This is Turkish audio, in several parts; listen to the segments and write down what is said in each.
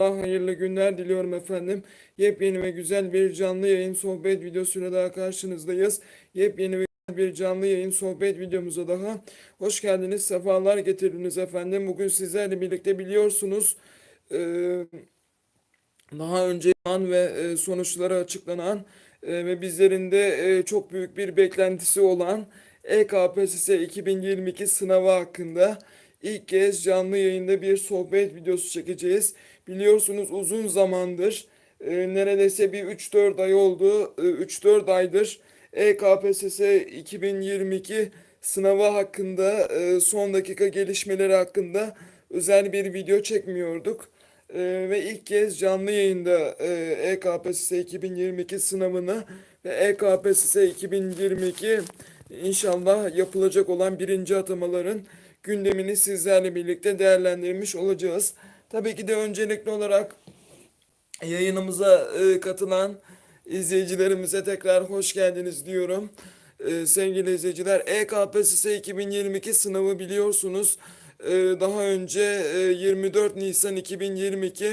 Hayırlı günler diliyorum efendim. Yepyeni ve güzel bir canlı yayın sohbet videosuyla daha karşınızdayız. Yepyeni ve bir canlı yayın sohbet videomuza daha hoş geldiniz, sefalar getirdiniz efendim. Bugün sizlerle birlikte biliyorsunuz daha önce an ve sonuçları açıklanan ve bizlerin de çok büyük bir beklentisi olan EKPSS 2022 sınavı hakkında ilk kez canlı yayında bir sohbet videosu çekeceğiz. Biliyorsunuz uzun zamandır e, neredeyse bir 3-4 ay oldu. E, 3-4 aydır E EKPSS 2022 sınavı hakkında e, son dakika gelişmeleri hakkında özel bir video çekmiyorduk. Ee, ve ilk kez canlı yayında e, EKPSS 2022 sınavını ve E EKPSS 2022 inşallah yapılacak olan birinci atamaların gündemini sizlerle birlikte değerlendirmiş olacağız. Tabii ki de öncelikli olarak yayınımıza e, katılan izleyicilerimize tekrar hoş geldiniz diyorum. E, sevgili izleyiciler, E EKPSS 2022 sınavı biliyorsunuz e, daha önce e, 24 Nisan 2022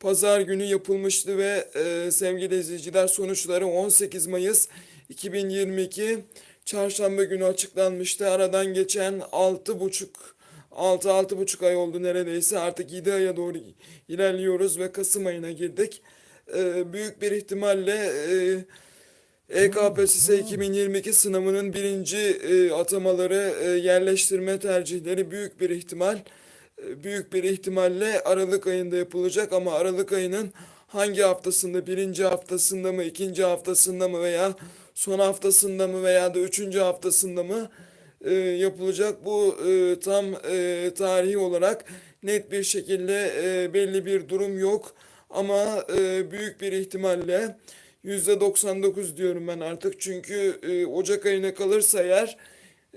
Pazar günü yapılmıştı ve e, sevgili izleyiciler sonuçları 18 Mayıs 2022 Çarşamba günü açıklanmıştı. Aradan geçen 6,5 6-6,5 ay oldu neredeyse. Artık 7 aya doğru ilerliyoruz ve Kasım ayına girdik. E, büyük bir ihtimalle e, EKPSS 2022 sınavının birinci e, atamaları e, yerleştirme tercihleri büyük bir ihtimal e, büyük bir ihtimalle Aralık ayında yapılacak ama Aralık ayının hangi haftasında birinci haftasında mı ikinci haftasında mı veya son haftasında mı veya da üçüncü haftasında mı e, yapılacak bu e, tam e, tarihi olarak net bir şekilde e, belli bir durum yok ama e, büyük bir ihtimalle %99 diyorum ben artık. Çünkü e, Ocak ayına kalırsa eğer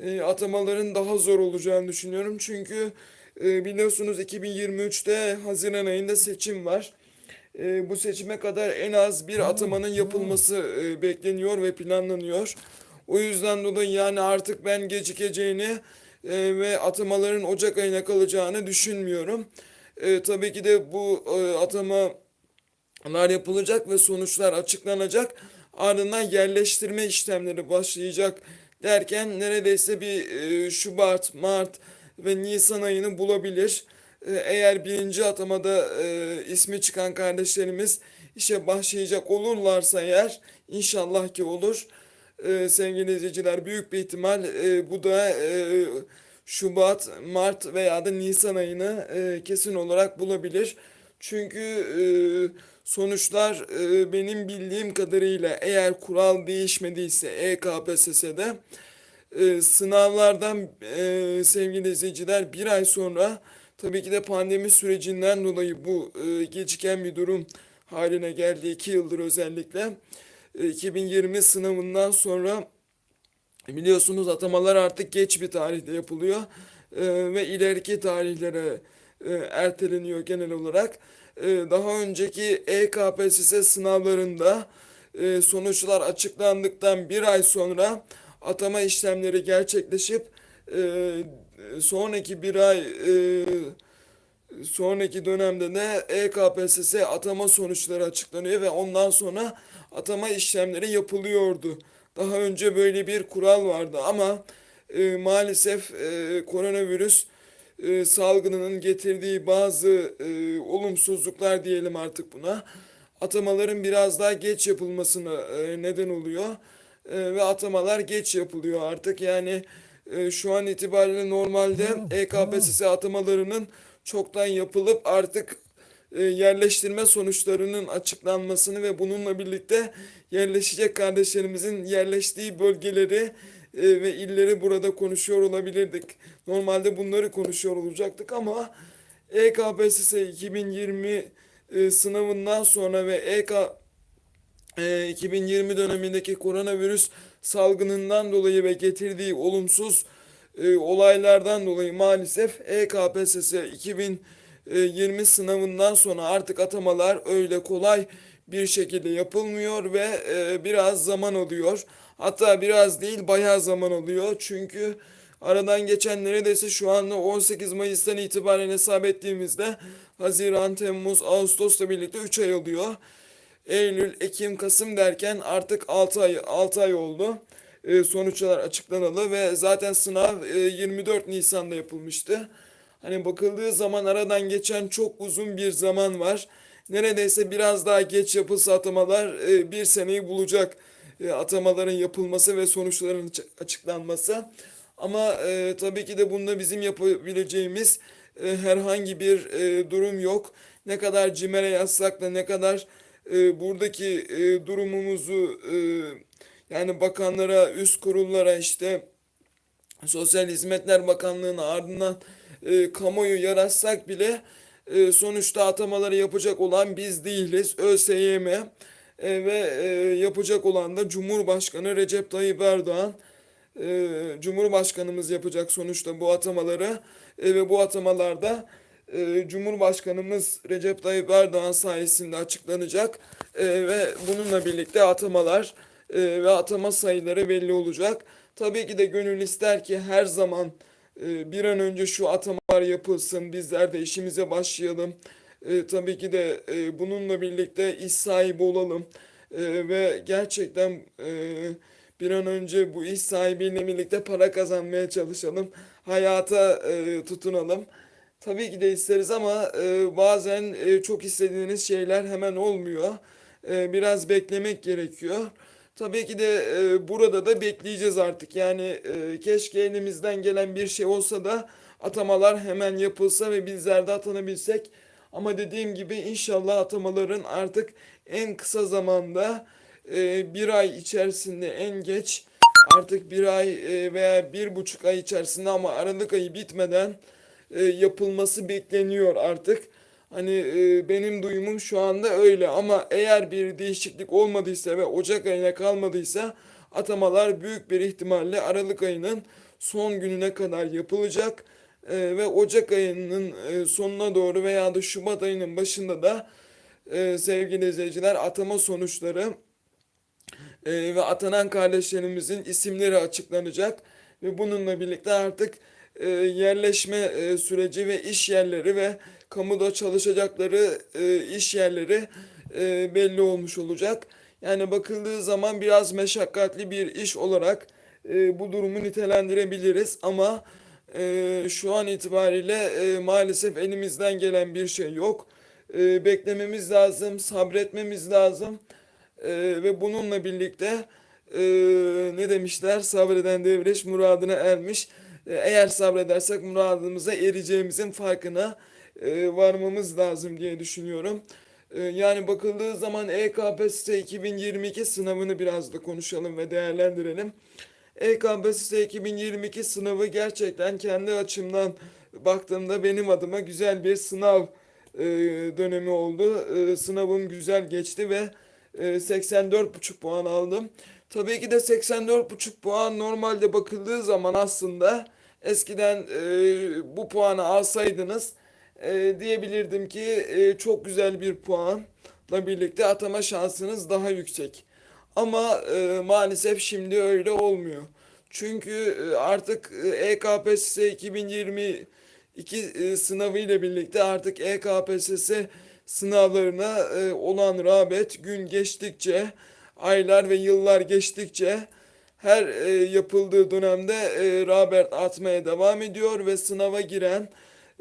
e, atamaların daha zor olacağını düşünüyorum. Çünkü e, biliyorsunuz 2023'te Haziran ayında seçim var. E, bu seçime kadar en az bir atamanın yapılması e, bekleniyor ve planlanıyor. O yüzden dolayı yani artık ben gecikeceğini e, ve atamaların Ocak ayına kalacağını düşünmüyorum. E, tabii ki de bu e, atama Bunlar yapılacak ve sonuçlar açıklanacak. Ardından yerleştirme işlemleri başlayacak derken neredeyse bir e, Şubat, Mart ve Nisan ayını bulabilir. E, eğer birinci atamada e, ismi çıkan kardeşlerimiz işe başlayacak olurlarsa eğer inşallah ki olur. E, sevgili izleyiciler büyük bir ihtimal e, bu da e, Şubat, Mart veya da Nisan ayını e, kesin olarak bulabilir. Çünkü e, sonuçlar e, benim bildiğim kadarıyla eğer kural değişmediyse EKPSS'de e, sınavlardan e, sevgili izleyiciler bir ay sonra tabii ki de pandemi sürecinden dolayı bu e, geciken bir durum haline geldi. iki yıldır özellikle. E, 2020 sınavından sonra biliyorsunuz atamalar artık geç bir tarihte yapılıyor E, ve ileriki tarihlere e, erteleniyor genel olarak. E, daha önceki EKPSS sınavlarında sonuçlar açıklandıktan bir ay sonra atama işlemleri gerçekleşip sonraki bir ay sonraki dönemde de EKPSS atama sonuçları açıklanıyor ve ondan sonra atama işlemleri yapılıyordu. Daha önce böyle bir kural vardı ama e, maalesef e, koronavirüs e, salgınının getirdiği bazı e, olumsuzluklar diyelim artık buna. Atamaların biraz daha geç yapılmasına e, neden oluyor. E, ve atamalar geç yapılıyor artık. Yani e, şu an itibariyle normalde EKPSS atamalarının çoktan yapılıp artık e, yerleştirme sonuçlarının açıklanmasını ve bununla birlikte yerleşecek kardeşlerimizin yerleştiği bölgeleri e, ve illeri burada konuşuyor olabilirdik. Normalde bunları konuşuyor olacaktık ama EKPSS 2020 e, sınavından sonra ve EK e, 2020 dönemindeki koronavirüs salgınından dolayı ve getirdiği olumsuz e, olaylardan dolayı maalesef E EKPSS 2020 sınavından sonra artık atamalar öyle kolay bir şekilde yapılmıyor ve e, biraz zaman alıyor. Hatta biraz değil bayağı zaman alıyor. Çünkü Aradan geçen neredeyse şu anda 18 Mayıs'tan itibaren hesap ettiğimizde Haziran, Temmuz, Ağustos'la birlikte 3 ay oluyor. Eylül, Ekim, Kasım derken artık 6 ay 6 ay oldu. Ee, sonuçlar açıklanalı ve zaten sınav e, 24 Nisan'da yapılmıştı. Hani bakıldığı zaman aradan geçen çok uzun bir zaman var. Neredeyse biraz daha geç yapılsa atamalar e, bir seneyi bulacak e, atamaların yapılması ve sonuçların açı- açıklanması. Ama e, tabii ki de bunda bizim yapabileceğimiz e, herhangi bir e, durum yok. Ne kadar CİMER'e yazsak da ne kadar e, buradaki e, durumumuzu e, yani bakanlara, üst kurullara işte Sosyal Hizmetler Bakanlığı'na ardından e, kamuoyu yaratsak bile e, sonuçta atamaları yapacak olan biz değiliz. ÖSYM e, ve e, yapacak olan da Cumhurbaşkanı Recep Tayyip Erdoğan. E, Cumhurbaşkanımız yapacak sonuçta bu atamaları E, ve bu atamalarda e, Cumhurbaşkanımız Recep Tayyip Erdoğan sayesinde açıklanacak E, ve bununla birlikte atamalar e, ve atama sayıları belli olacak. Tabii ki de gönül ister ki her zaman e, bir an önce şu atamalar yapılsın, bizler de işimize başlayalım. E, tabii ki de bununla birlikte iş sahibi olalım ve gerçekten bir an önce bu iş sahibiyle birlikte para kazanmaya çalışalım, hayata tutunalım. Tabii ki de isteriz ama bazen çok istediğiniz şeyler hemen olmuyor. Biraz beklemek gerekiyor. Tabii ki de e, burada da bekleyeceğiz artık. Yani e, keşke elimizden gelen bir şey olsa da atamalar hemen yapılsa ve bizler de atanabilsek. Ama dediğim gibi inşallah atamaların artık en kısa zamanda e, bir ay içerisinde en geç artık bir ay e, veya bir buçuk ay içerisinde ama Aralık ayı bitmeden e, yapılması bekleniyor artık. Hani e, benim duyumum şu anda öyle ama eğer bir değişiklik olmadıysa ve Ocak ayına kalmadıysa atamalar büyük bir ihtimalle Aralık ayının son gününe kadar yapılacak. E, ve Ocak ayının e, sonuna doğru veya da Şubat ayının başında da e, sevgili izleyiciler atama sonuçları e, ve atanan kardeşlerimizin isimleri açıklanacak ve bununla birlikte artık e, yerleşme e, süreci ve iş yerleri ve kamuda çalışacakları e, iş yerleri e, belli olmuş olacak. Yani bakıldığı zaman biraz meşakkatli bir iş olarak e, bu durumu nitelendirebiliriz ama e, şu an itibariyle e, maalesef elimizden gelen bir şey yok. E, beklememiz lazım, sabretmemiz lazım. Ee, ve bununla birlikte e, ne demişler? Sabreden devreş muradına ermiş. E, eğer sabredersek muradımıza ereceğimizin farkına e, varmamız lazım diye düşünüyorum. E, yani bakıldığı zaman EKPSS 2022 sınavını biraz da konuşalım ve değerlendirelim. EKPSS 2022 sınavı gerçekten kendi açımdan baktığımda benim adıma güzel bir sınav e, dönemi oldu. E, sınavım güzel geçti ve e, 84,5 puan aldım. Tabii ki de 84,5 puan normalde bakıldığı zaman aslında eskiden e, bu puanı alsaydınız e, diyebilirdim ki e, çok güzel bir puanla birlikte atama şansınız daha yüksek. Ama e, maalesef şimdi öyle olmuyor. Çünkü e, artık e, EKPSS 2022 e, sınavı ile birlikte artık EKPSS sınavlarına e, olan rağbet gün geçtikçe, aylar ve yıllar geçtikçe her e, yapıldığı dönemde e, rağbet artmaya devam ediyor ve sınava giren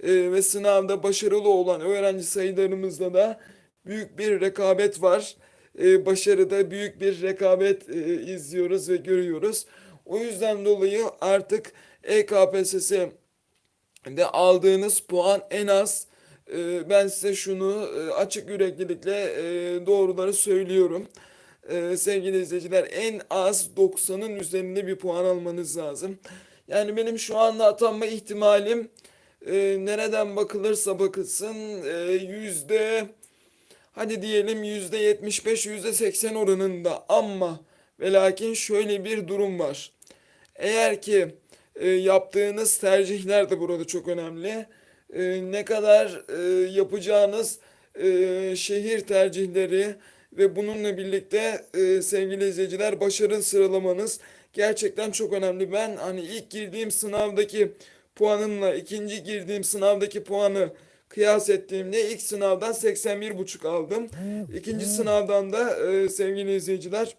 e, ve sınavda başarılı olan öğrenci sayılarımızda da büyük bir rekabet var. E, başarıda büyük bir rekabet e, izliyoruz ve görüyoruz. O yüzden dolayı artık EKPSS'de aldığınız puan en az e, ben size şunu e, açık yüreklilikle e, doğruları söylüyorum. E, sevgili izleyiciler en az 90'ın üzerinde bir puan almanız lazım. Yani benim şu anda atanma ihtimalim e, nereden bakılırsa bakılsın e, yüzde hadi diyelim yüzde 75 yüzde 80 oranında ama ve lakin şöyle bir durum var. Eğer ki e, yaptığınız tercihler de burada çok önemli. E, ne kadar e, yapacağınız e, şehir tercihleri ve bununla birlikte e, sevgili izleyiciler başarı sıralamanız gerçekten çok önemli. Ben hani ilk girdiğim sınavdaki puanımla ikinci girdiğim sınavdaki puanı kıyas ettiğimde ilk sınavdan 81,5 aldım. İkinci sınavdan da e, sevgili izleyiciler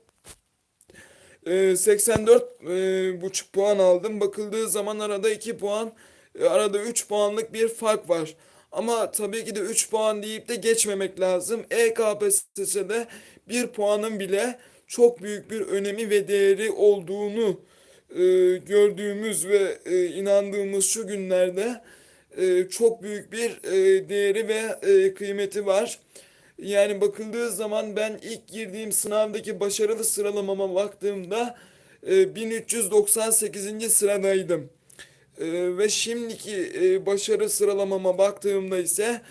e, 84 e, buçuk puan aldım. Bakıldığı zaman arada 2 puan, e, arada 3 puanlık bir fark var. Ama tabii ki de 3 puan deyip de geçmemek lazım. EKPSS'de 1 puanın bile çok büyük bir önemi ve değeri olduğunu e, gördüğümüz ve e, inandığımız şu günlerde e, çok büyük bir e, değeri ve e, kıymeti var. Yani bakıldığı zaman ben ilk girdiğim sınavdaki başarılı sıralamama baktığımda e, 1398. sıradaydım. E, ve şimdiki e, başarı sıralamama baktığımda ise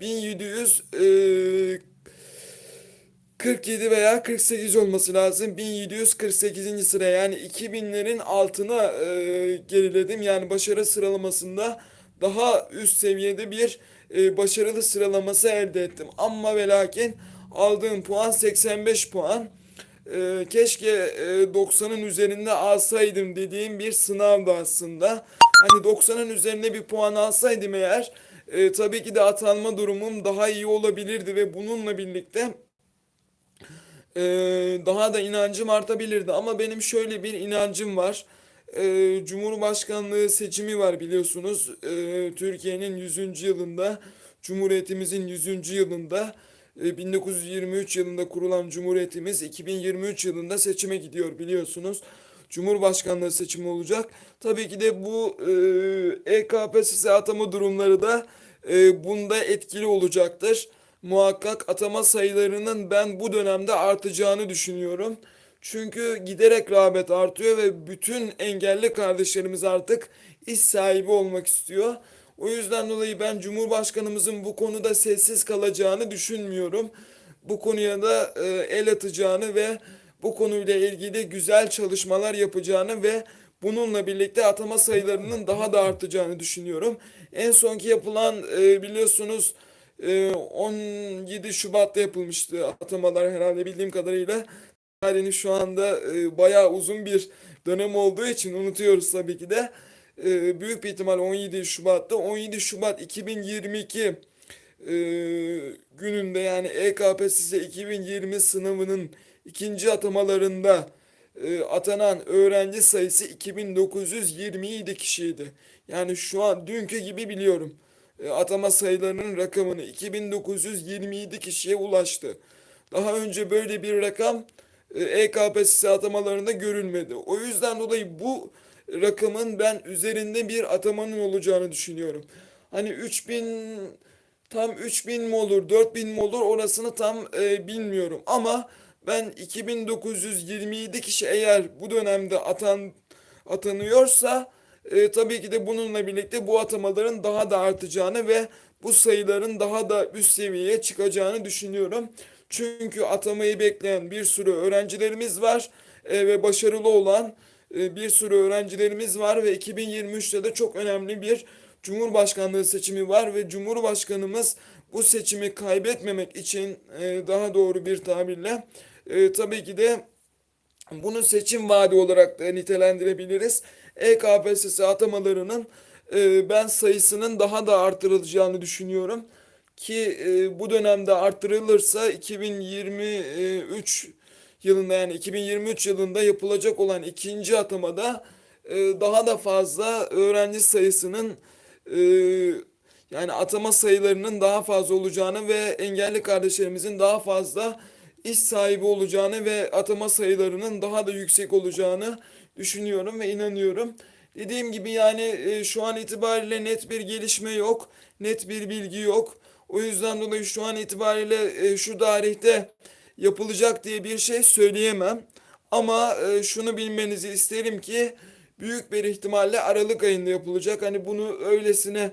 1747 veya 48 olması lazım. 1748. sıra yani 2000'lerin altına e, geriledim. Yani başarı sıralamasında daha üst seviyede bir e, başarılı sıralaması elde ettim. Ama ve lakin aldığım puan 85 puan. E, keşke e, 90'ın üzerinde alsaydım dediğim bir sınavdı aslında. Hani 90'ın üzerine bir puan alsaydım eğer e, tabii ki de atanma durumum daha iyi olabilirdi ve bununla birlikte e, daha da inancım artabilirdi. Ama benim şöyle bir inancım var. E, Cumhurbaşkanlığı seçimi var biliyorsunuz. E, Türkiye'nin 100. yılında, Cumhuriyetimizin 100. yılında, e, 1923 yılında kurulan Cumhuriyetimiz 2023 yılında seçime gidiyor biliyorsunuz. Cumhurbaşkanlığı seçimi olacak. Tabii ki de bu e, EKPSS atama durumları da e, bunda etkili olacaktır. Muhakkak atama sayılarının ben bu dönemde artacağını düşünüyorum. Çünkü giderek rağbet artıyor ve bütün engelli kardeşlerimiz artık iş sahibi olmak istiyor. O yüzden dolayı ben Cumhurbaşkanımızın bu konuda sessiz kalacağını düşünmüyorum. Bu konuya da e, el atacağını ve bu konuyla ilgili güzel çalışmalar yapacağını ve bununla birlikte atama sayılarının daha da artacağını düşünüyorum. En sonki yapılan e, biliyorsunuz e, 17 Şubat'ta yapılmıştı atamalar herhalde bildiğim kadarıyla. Tarihin şu anda e, bayağı uzun bir dönem olduğu için unutuyoruz tabii ki de. E, büyük bir ihtimal 17 Şubat'ta. 17 Şubat 2022 e, gününde yani EKPSS 2020 sınavının ikinci atamalarında e, atanan öğrenci sayısı 2927 kişiydi. Yani şu an dünkü gibi biliyorum. E, atama sayılarının rakamını 2927 kişiye ulaştı. Daha önce böyle bir rakam e, EKPSS atamalarında görülmedi. O yüzden dolayı bu rakamın ben üzerinde bir atamanın olacağını düşünüyorum. Hani 3000 tam 3000 mi olur 4000 mi olur orasını tam e, bilmiyorum ama ben 2927 kişi eğer bu dönemde atan atanıyorsa e, tabii ki de bununla birlikte bu atamaların daha da artacağını ve bu sayıların daha da üst seviyeye çıkacağını düşünüyorum. Çünkü atamayı bekleyen bir sürü öğrencilerimiz var e, ve başarılı olan e, bir sürü öğrencilerimiz var ve 2023'te de çok önemli bir Cumhurbaşkanlığı seçimi var ve Cumhurbaşkanımız bu seçimi kaybetmemek için e, daha doğru bir tabirle e, tabii ki de bunu seçim vaadi olarak da nitelendirebiliriz. EKPSS atamalarının e, ben sayısının daha da artırılacağını düşünüyorum. Ki e, bu dönemde artırılırsa 2023 yılında yani 2023 yılında yapılacak olan ikinci atamada e, daha da fazla öğrenci sayısının e, yani atama sayılarının daha fazla olacağını ve engelli kardeşlerimizin daha fazla iş sahibi olacağını ve atama sayılarının daha da yüksek olacağını düşünüyorum ve inanıyorum. Dediğim gibi yani e, şu an itibariyle net bir gelişme yok, net bir bilgi yok. O yüzden dolayı şu an itibariyle e, şu tarihte yapılacak diye bir şey söyleyemem. Ama e, şunu bilmenizi isterim ki büyük bir ihtimalle Aralık ayında yapılacak. Hani bunu öylesine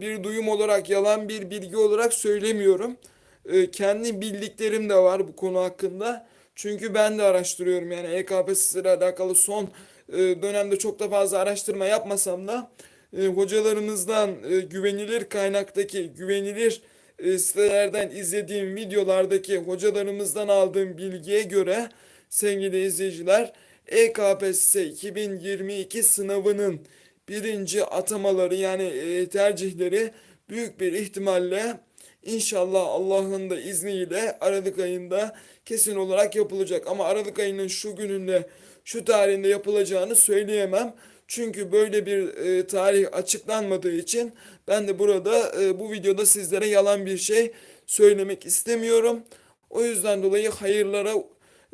bir duyum olarak yalan bir bilgi olarak söylemiyorum. E, kendi bildiklerim de var bu konu hakkında. Çünkü ben de araştırıyorum yani EKPSS ile alakalı son e, dönemde çok da fazla araştırma yapmasam da e, hocalarımızdan e, güvenilir kaynaktaki güvenilir sitelerden izlediğim videolardaki hocalarımızdan aldığım bilgiye göre sevgili izleyiciler EKPSS 2022 sınavının birinci atamaları yani tercihleri büyük bir ihtimalle inşallah Allah'ın da izniyle Aralık ayında kesin olarak yapılacak. Ama Aralık ayının şu gününde şu tarihinde yapılacağını söyleyemem. Çünkü böyle bir e, tarih açıklanmadığı için ben de burada e, bu videoda sizlere yalan bir şey söylemek istemiyorum. O yüzden dolayı hayırlara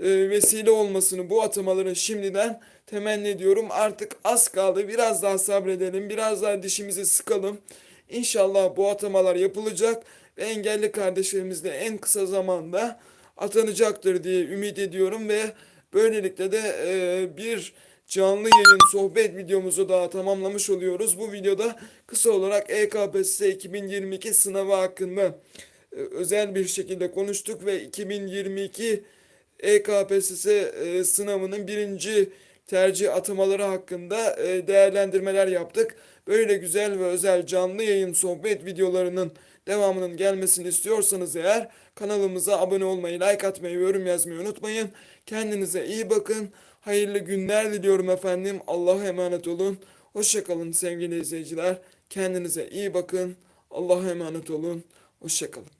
e, vesile olmasını bu atamaların şimdiden temenni ediyorum. Artık az kaldı. Biraz daha sabredelim. Biraz daha dişimizi sıkalım. İnşallah bu atamalar yapılacak ve engelli kardeşlerimiz de en kısa zamanda atanacaktır diye ümit ediyorum ve böylelikle de e, bir canlı yayın sohbet videomuzu daha tamamlamış oluyoruz. Bu videoda kısa olarak EKPSS 2022 sınavı hakkında e, özel bir şekilde konuştuk ve 2022 EKPSS e, sınavının birinci tercih atamaları hakkında e, değerlendirmeler yaptık. Böyle güzel ve özel canlı yayın sohbet videolarının devamının gelmesini istiyorsanız eğer kanalımıza abone olmayı, like atmayı yorum yazmayı unutmayın. Kendinize iyi bakın. Hayırlı günler diliyorum efendim. Allah'a emanet olun. Hoşçakalın sevgili izleyiciler. Kendinize iyi bakın. Allah'a emanet olun. Hoşçakalın.